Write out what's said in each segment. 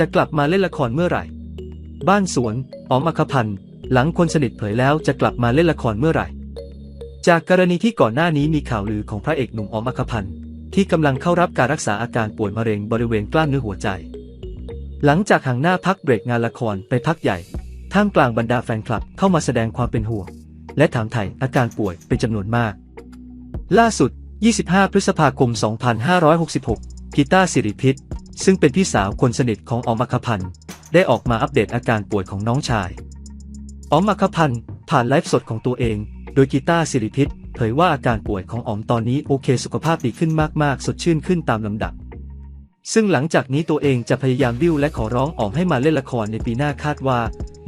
จะกลับมาเล่นละครเมื่อไหร่ บ้านสวนอ๋อมอัคพันธ์หลังคนสนิทเผยแล้วจะกลับมาเล่นละครเมื่อไหร่ จากกรณีที่ก่อนหน้านี้มีข่าวลือของพระเอกหนุ่มอ๋อมอัคพันธ์ที่กำลังเข้ารับการรักษาอาการป่วยมะเร็งบริเวณกล้ามเนื้อหัวใจ หลังจากห่างหน้าพักเบรกงานละครไปพักใหญ่ ท่ามกลางบรรดาแฟนคลับเข้ามาแสดงความเป็นห่วง และถามไถ่อาการป่วยเป็นจำนวนมาก ล่าสุด 25 พฤษภาคม 2566กีตาร์สิริพิษ ซึ่งเป็นพี่สาวคนสนิทของออมอัคพันธ์ได้ออกมาอัปเดตอาการป่วยของน้องชายออมอัคพันธ์ผ่านไลฟ์สดของตัวเอง โดยกีตาร์สิริพิษเผยว่าอาการป่วยของออมตอนนี้โอเคสุขภาพดีขึ้นมากๆ สดชื่นขึ้นตามลำดับ ซึ่งหลังจากนี้ตัวเองจะพยายามบิ้วและขอร้องออมให้มาเล่นละครในปีหน้าคาดว่า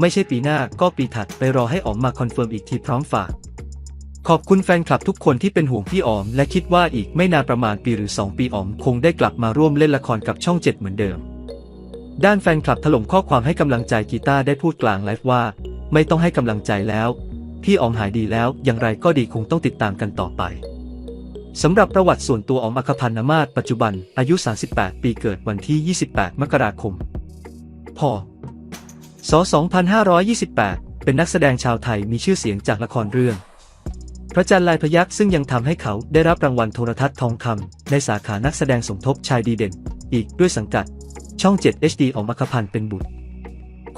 ไม่ใช่ปีหน้าก็ปีถัดไปรอให้ออมมาคอนเฟิร์มอีกทีพร้อมฝาก ขอบคุณแฟนคลับทุกคนที่เป็นห่วงพี่ออม และคิดว่าอีกไม่นานประมาณปีหรือ 2 ปีออม คงได้กลับมาร่วมเล่นละครกับช่อง 7 เหมือนเดิม ด้านแฟนคลับถล่มข้อความให้กำลังใจกีตาร์ได้พูดกลางไลฟ์ว่า ไม่ต้องให้กำลังใจแล้ว พี่ออมหายดีแล้ว อย่างไรก็ดีคงต้องติดตามกันต่อไปสำหรับประวัติส่วนตัวออมอัคพันธ์นมาศปัจจุบัน อายุ 38 ปีเกิดวันที่ 28 มกราคม พศ 2528 เป็นนักแสดงชาวไทยมีชื่อเสียงจากละครเรื่อง พระจันทร์ลายพยักษ์ซึ่งยังทำให้เขาได้รับรางวัลโทรทัศน์ทองคำในสาขานักแสดงสมทบชายดีเด่น อีกด้วยสังกัด ช่อง 7 HD ออกมาคพันเป็นบุตร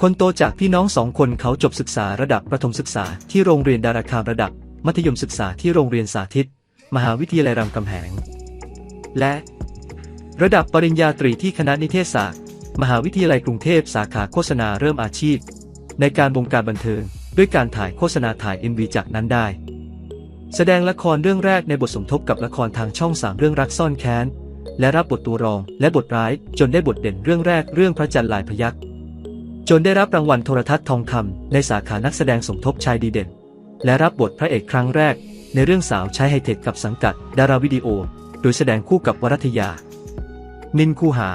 คนโตจากพี่น้องสองคนเขาจบศึกษาระดับประถมศึกษาที่โรงเรียนดาราคามระดับ มัธยมศึกษาที่โรงเรียนสาธิต มหาวิทยาลัยรามคำแหง และ ระดับปริญญาตรีที่คณะนิเทศศาสตร์ มหาวิทยาลัยกรุงเทพสาขาโฆษณาเริ่มอาชีพ ในการวงการบันเทิงด้วยการถ่ายโฆษณาถ่าย MV จากนั้นได้ แสดงละครเรื่องแรกในบทสมทบกับละครทางช่องสามเรื่องรักซ่อนแค้น และรับบทตัวรองและบทร้าย จนได้บทเด่นเรื่องแรกเรื่องพระจันทร์ลายพยักษ์จนได้รับรางวัลโทรทัศน์ทองคำในสาขานักแสดงสมทบชายดีเด่น และรับบทพระเอกครั้งแรก ในเรื่องสาวใช้ไฮเทคกับสังกัด ดาราวิดีโอ โดยแสดงคู่กับวรัตยา นินคูหา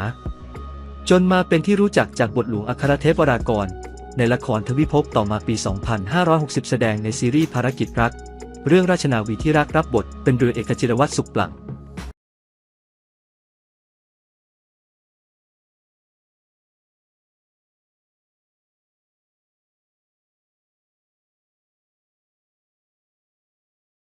จนมาเป็นที่รู้จักจากบทหลวงอัครเทพวรากร ในละครทวิภพต่อมาปี 2560 แสดงในซีรีส์ภารกิจรัก เรื่องราชนาวีที่รักรับบทเป็นเรือเอกจิรวัตรสุขปลั่ง